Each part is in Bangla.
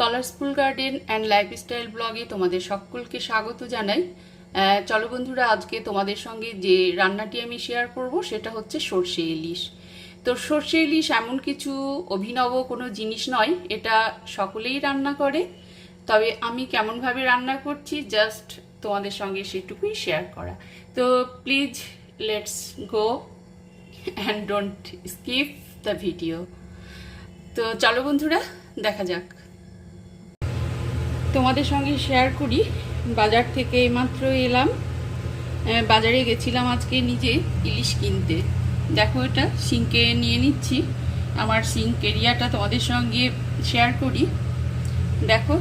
কালারসফুল গার্ডেন অ্যান্ড লাইফস্টাইল ব্লগে তোমাদের সকলকে স্বাগত জানাই। চলো বন্ধুরা, আজকে তোমাদের সঙ্গে যে রান্নাটি আমি শেয়ার করব, সেটা হচ্ছে সর্ষে ইলিশ। তো সর্ষে ইলিশ এমন কিছু অভিনব কোনো জিনিস নয়, এটা সকলেই রান্না করে। তবে আমি কেমনভাবে রান্না করছি জাস্ট তোমাদের সঙ্গে সেটুকুই শেয়ার করা। তো please let's go and don't skip the video তো চলো বন্ধুরা, দেখা যাক। তোমাদের সঙ্গে শেয়ার করি। বাজার থেকে এইমাত্র এলাম। বাজারে গেছিলাম আজকে নিজে ইলিশ কিনতে। দেখো এটা, সিঙ্কে নিয়ে নিচ্ছি। আমার সিঙ্ক এরিয়াটা তোমাদের সঙ্গে শেয়ার করি। দেখো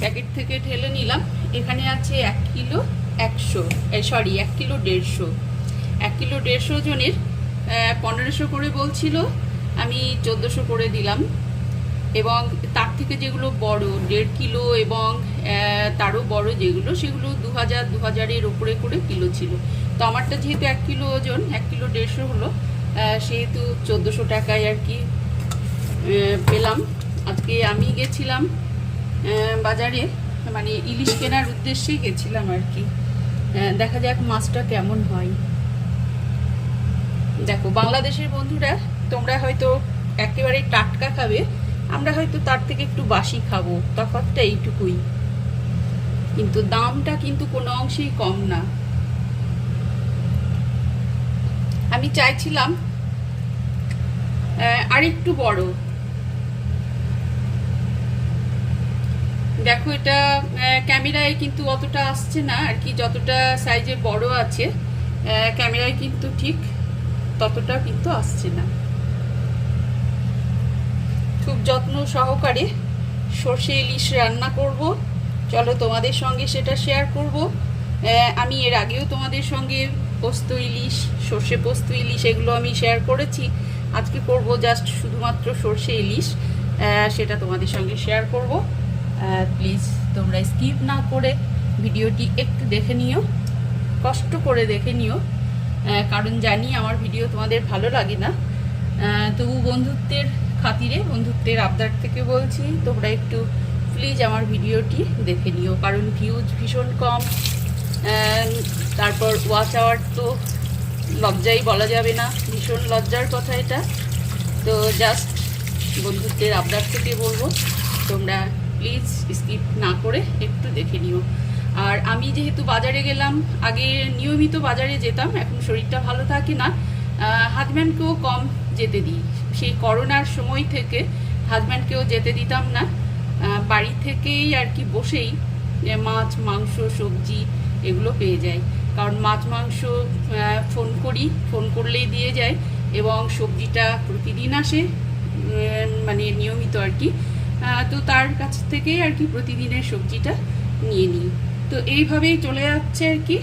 প্যাকেট থেকে ঢেলে নিলাম। এখানে আছে এক কিলো একশো সরি এক কিলো দেড়শো। এক কিলো দেড়শো জনের পনেরোশো করে বলছিল, আমি চোদ্দোশো করে দিলাম। এবং তার থেকে যেগুলো বড়, দেড় কিলো এবং তারও বড় যেগুলো, সেগুলো দু হাজার দু হাজারের ওপরে করে কিলো ছিল। তো আমারটা যেহেতু এক কিলো ওজন, এক কিলো দেড়শো হলো সেহেতু চোদ্দোশো টাকায় আর কি পেলাম। আজকে আমি গেছিলাম বাজারে মানে ইলিশ কেনার উদ্দেশ্যেই গেছিলাম আর কি। দেখা যাক মাছটা কেমন হয়। দেখো, বাংলাদেশের বন্ধুরা, তোমরা হয়তো একেবারে টাটকা খাবে আমরা হয়তো তার থেকে একটু বাসি খাব, তফাৎটা এইটুকুই। কিন্তু দামটা কিন্তু কোনো অংশেই কম না। আমি চাইছিলাম আর একটু বড়। দেখো এটা ক্যামেরায় কিন্তু অতটা আসছে না, আর কি যতটা সাইজে বড় আছে ক্যামেরায় কিন্তু ঠিক ততটা কিন্তু আসছে না। খুব যত্ন সহকারে সর্ষে ইলিশ রান্না করব। চলো তোমাদের সঙ্গে সেটা শেয়ার করব। আমি এর আগেও তোমাদের সঙ্গে পোস্ত ইলিশ, সর্ষে পোস্ত ইলিশ এগুলো আমি শেয়ার করেছি। আজকে করব জাস্ট শুধুমাত্র সর্ষে ইলিশ। সেটা তোমাদের সঙ্গে শেয়ার করব। প্লিজ তোমরা স্কিপ না করে ভিডিওটি একটু দেখে নিও। কষ্ট করে দেখে নিও। কারণ জানি আমার ভিডিও তোমাদের ভালো লাগে না। তবু বন্ধুত্বের খাতিরে বন্ধুত্বের আবদার থেকে বলছি, তোমরা একটু প্লিজ আমার ভিডিওটি দেখে নিও, কারণ ভিউজ ভীষণ কম তারপর ওয়াচ আওয়ার তো লজ্জাই বলা যাবে না, ভীষণ লজ্জার কথা এটা। তো জাস্ট বন্ধুত্বের আবদার থেকে বলব, তোমরা প্লিজ স্কিপ না করে একটু দেখে নিও। আর আমি যেহেতু বাজারে গেলাম, আগে নিয়মিত বাজারে যেতাম, এখন শরীরটা ভালো থাকে না হাজব্যান্ডকেও কম। যেতে দিই। সেই করোনার সময় থেকে হাজব্যান্ডকেও যেতে দিতাম না। বাড়ি থেকেই আর কি বসেই মাছ, মাংস, সবজি এগুলো পেয়ে যায় কারণ মাছ, মাংস ফোন করি ফোন করলেই দিয়ে যায় এবং সবজিটা প্রতিদিন আসে মানে নিয়মিত আর কি। তো তার কাছ থেকেই আর কি প্রতিদিনের সবজিটা নিয়ে নিই। তো এইভাবেই চলে যাচ্ছে আর কি।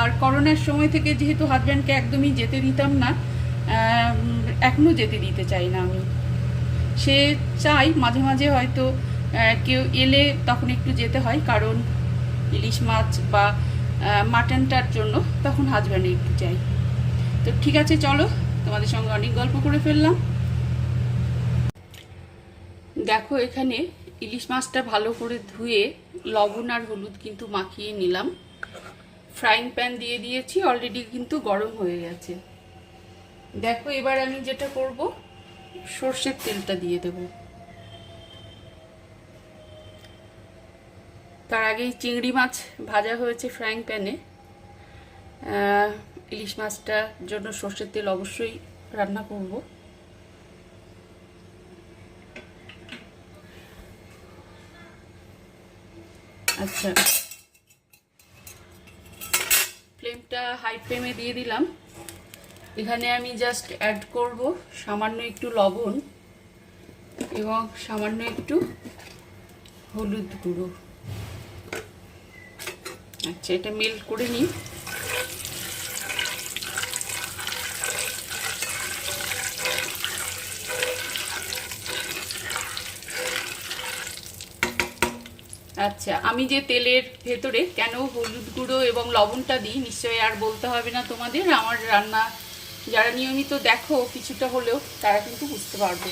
আর করোনার সময় থেকে যেহেতু হাজব্যান্ডকে একদমই যেতে দিতাম না আহ, এখনও যেতে দিতে চাই না আমি। সে চাই মাঝে মাঝে হয়তো কেউ এলে তখন একটু যেতে হয় কারণ ইলিশ মাছ বা মাটনটার জন্য তখন হাজব্যান্ড একটু চাই। তো ঠিক আছে চলো তোমাদের সঙ্গে অনেক গল্প করে ফেললাম। দেখো এখানে ইলিশ মাছটা ভালো করে ধুয়ে লবণ আর হলুদ কিন্তু মাখিয়ে নিলাম। ফ্রাইং প্যান দিয়ে দিয়েছি অলরেডি কিন্তু গরম হয়ে গেছে। দেখো, এবার আমি যেটা করব, সর্ষের তেলটা দিয়ে দেব। তার আগেই চিংড়ি মাছ ভাজা হয়েছে ফ্রাইং প্যানে ইলিশ মাছটার জন্য সর্ষের তেল অবশ্যই রান্না করব। আচ্ছা। ফ্লেমটা হাই ফ্লেমে দিয়ে দিলাম। এখানে আমি জাস্ট অ্যাড করব সামান্য একটু লবণ এবং সামান্য একটু হলুদ গুঁড়ো। আচ্ছা এটা মেল্ট করে নিই। আচ্ছা আমি যে তেলের ভেতরে কেন হলুদ গুঁড়ো এবং লবণটা দিই, নিশ্চয়ই আর বলতে হবে না তোমাদের। আমার রান্না যারা নিয়মিত দেখো কিছুটা হলেও, তারা কিন্তু বুঝতে পারবে।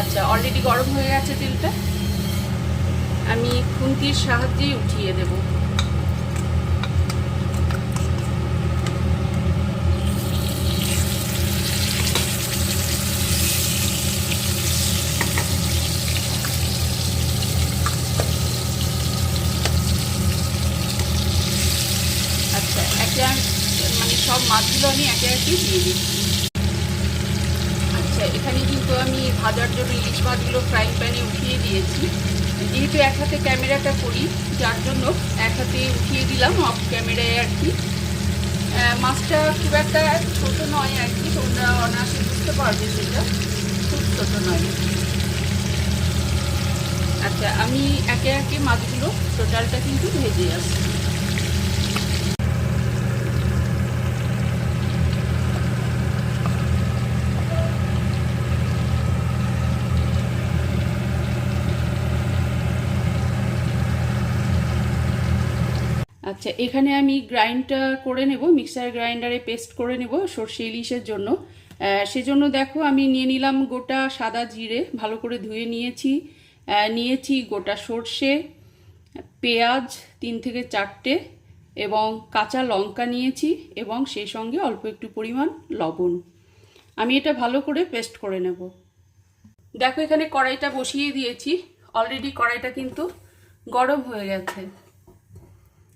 আচ্ছা অলরেডি গরম হয়ে গেছে তেলটা। আমি খুন্তির সাহায্যেই উঠিয়ে দেবো। আমি একে একে দিয়ে দিচ্ছি আচ্ছা এখানে কিন্তু আমি ভাজার জন্য ইলিশ মাছগুলো ফ্রাইং প্যানে উঠিয়ে দিয়েছি। যেহেতু এক হাতে ক্যামেরাটা করি, যার জন্য এক হাতে উঠিয়ে দিলাম অফ ক্যামেরায় আর কি। মাছটা খুব একটা ছোট নয় আর কি, তোমরা অনায়াসে বুঝতে পারবে সেটা। খুব ছোট নয়। আচ্ছা আমি একে একে মাছগুলো টোটালটা কিন্তু ভেজে আসছি। আচ্ছা এখানে আমি গ্রাইন্ডটা করে নেব, মিক্সার গ্রাইন্ডারে পেস্ট করে নেব সর্ষে ইলিশের জন্য। সেজন্য দেখো আমি নিয়ে নিলাম গোটা সাদা জিরে, ভালো করে ধুয়ে নিয়েছি। নিয়েছি গোটা সর্ষে, পেঁয়াজ তিন থেকে চারটে এবং কাঁচা লঙ্কা নিয়েছি এবং সেই সঙ্গে অল্প একটু পরিমাণ লবণ। আমি এটা ভালো করে পেস্ট করে নেব। দেখো এখানে কড়াইটা বসিয়ে দিয়েছি। অলরেডি কড়াইটা কিন্তু গরম হয়ে গেছে।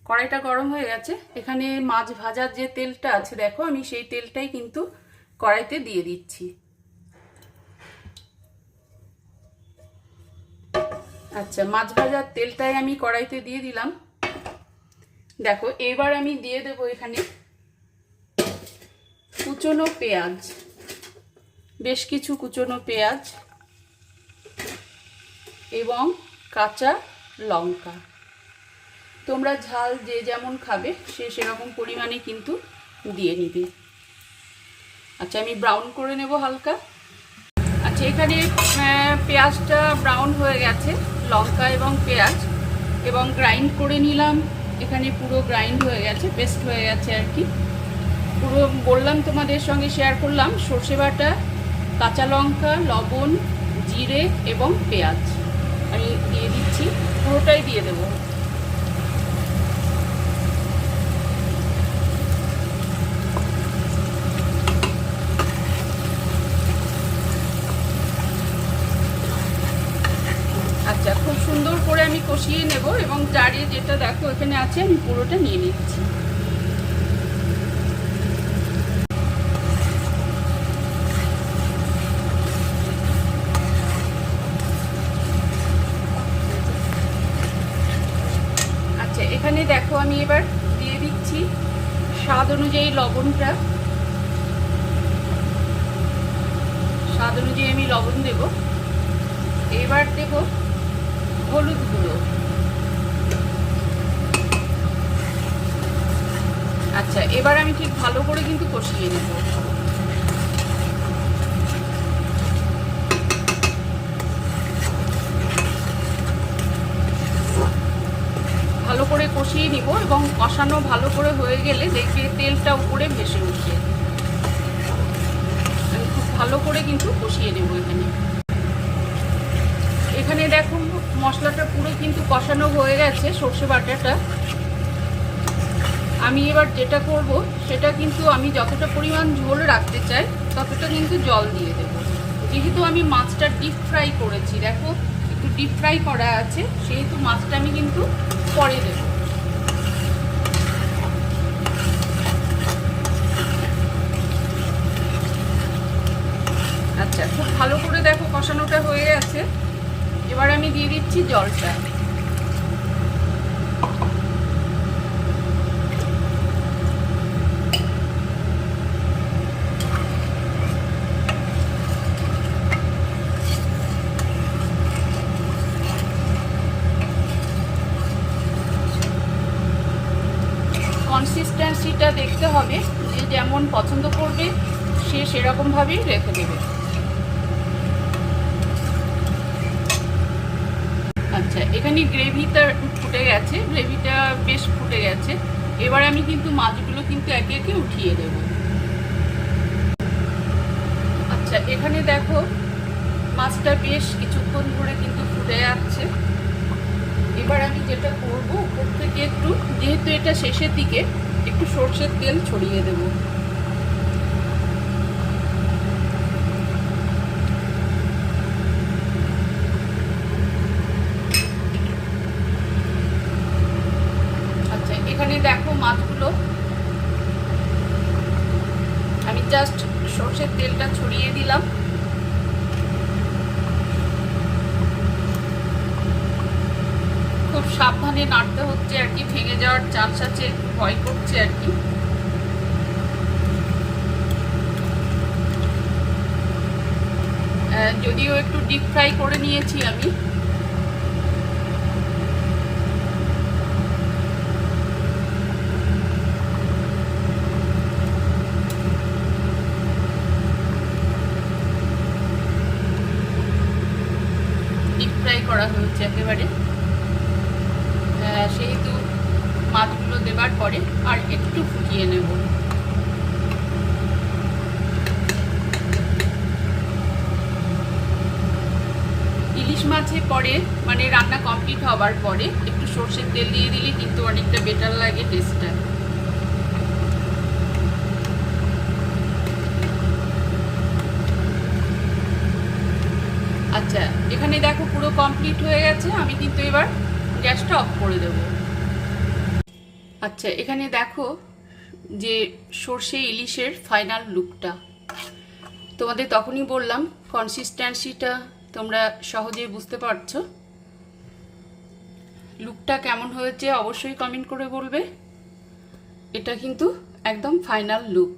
কড়াইটা গরম হয়ে গেছে। এখানে মাছ ভাজার যে তেলটা আছে, দেখো আমি সেই তেলটাই কিন্তু কড়াইতে দিয়ে দিচ্ছি। আচ্ছা মাছ ভাজার তেলটাই আমি কড়াইতে দিয়ে দিলাম। দেখো, এবার আমি দিয়ে দেব এখানে কুচনো পেঁয়াজ। বেশ কিছু কুচনো পেঁয়াজ এবং কাঁচা লঙ্কা। তোমরা ঝাল যে যেমন খাবে, সে সেরকম পরিমাণে কিন্তু দিয়ে নিবে। আচ্ছা আমি ব্রাউন করে নেব হালকা। আচ্ছা এখানে পেঁয়াজটা ব্রাউন হয়ে গেছে, লঙ্কা এবং পেঁয়াজ, এবং গ্রাইন্ড করে নিলাম। এখানে পুরো গ্রাইন্ড হয়ে গেছে পেস্ট হয়ে গেছে আর কি। পুরো বললাম তোমাদের সঙ্গে শেয়ার করলাম, সর্ষে বাটা, কাঁচা লঙ্কা, লবণ, জিরে এবং পেঁয়াজ। আমি দিয়ে দিচ্ছি, পুরোটাই দিয়ে দেবো আচ্ছা খুব সুন্দর করে আমি কষিয়ে নেব এবং জারে যেটা দেখো এখানে আছে, আমি পুরোটা নিয়ে নিচ্ছি। আচ্ছা এখানে দেখো আমি এবার দিয়ে দিচ্ছি স্বাদ অনুযায়ী লবণটা। স্বাদ অনুযায়ী আমি লবণ দেবো। এবার দেব হলুদ গুঁড়ো। আচ্ছা এবার আমি ঠিক ভালো করে কিন্তু কষিয়ে নেব। ভালো করে কষিয়ে নিব এবং কষানো ভালো করে হয়ে গেলে দেখবে তেলটা উপরে ভেসে উঠছে। খুব ভালো করে কিন্তু কষিয়ে নেব এখানে। এখানে দেখো মশলাটা পুরো কিন্তু কষানো হয়ে গেছে, সর্ষে বাটাটা। আমি এবার যেটা করব, সেটা কিন্তু আমি যতটা পরিমাণ ঝোল রাখতে চাই, ততটা কিন্তু জল দিয়ে দেবো। যেহেতু আমি মাছটা ডিপ ফ্রাই করেছি, দেখো, একটু ডিপ ফ্রাই করা আছে, সেহেতু মাছটা আমি কিন্তু পরে দেব। আচ্ছা খুব ভালো করে দেখো কষানোটা হয়ে গেছে। এবার আমি দিয়ে দিচ্ছি জলটা। কনসিস্টেন্সিটা দেখতে হবে, যে যেমন পছন্দ করবে, সে সেরকমভাবেই রেখে দেবে আচ্ছা এখানে গ্রেভিটা ফুটে গেছে, গ্রেভিটা বেশ ফুটে গেছে। এবার আমি কিন্তু মাছগুলো কিন্তু একে একে উঠিয়ে দেব। আচ্ছা এখানে দেখো মাছটা বেশ কিছুক্ষণ ধরে কিন্তু ফুটে যাচ্ছে। এবার আমি যেটা করব, উপর থেকে একটু, যেহেতু এটা শেষের দিকে, একটু সর্ষের তেল ছড়িয়ে দেব আচ্ছা এখানে দেখো মাছগুলো আমি জাস্ট সর্ষের তেলটা ছড়িয়ে দিলাম। খুব সাবধানে নাড়তে হচ্ছে আর কি, ভেঙে যাওয়ার চান্স আছে, ভয় করছে আর কি। যদিও একটু ডিপ ফ্রাই করে নিয়েছি আমি ডিপ ফ্রাই করা হয়েছে একেবারে। সেহেতু মাছগুলো দেবার পরে আর একটু ফুটিয়ে নেব। ইলিশ মাছে পরে মানে রান্না কমপ্লিট হবার পরে একটু সর্ষের তেল দিয়ে দিলে কিন্তু অনেকটা বেটার লাগে টেস্টটা আচ্ছা এখানে দেখো পুরো কমপ্লিট হয়ে গেছে, আমি কিন্তু এবার গ্যাসটা অফ করে দেব। আচ্ছা এখানে দেখো যে সর্ষে ইলিশের ফাইনাল লুকটা তোমাদের তখনই বললাম কনসিস্টেন্সিটা তোমরা সহজেই বুঝতে পারছ। লুকটা কেমন হয়েছে অবশ্যই কমেন্ট করে বলবে। এটা কিন্তু একদম ফাইনাল লুক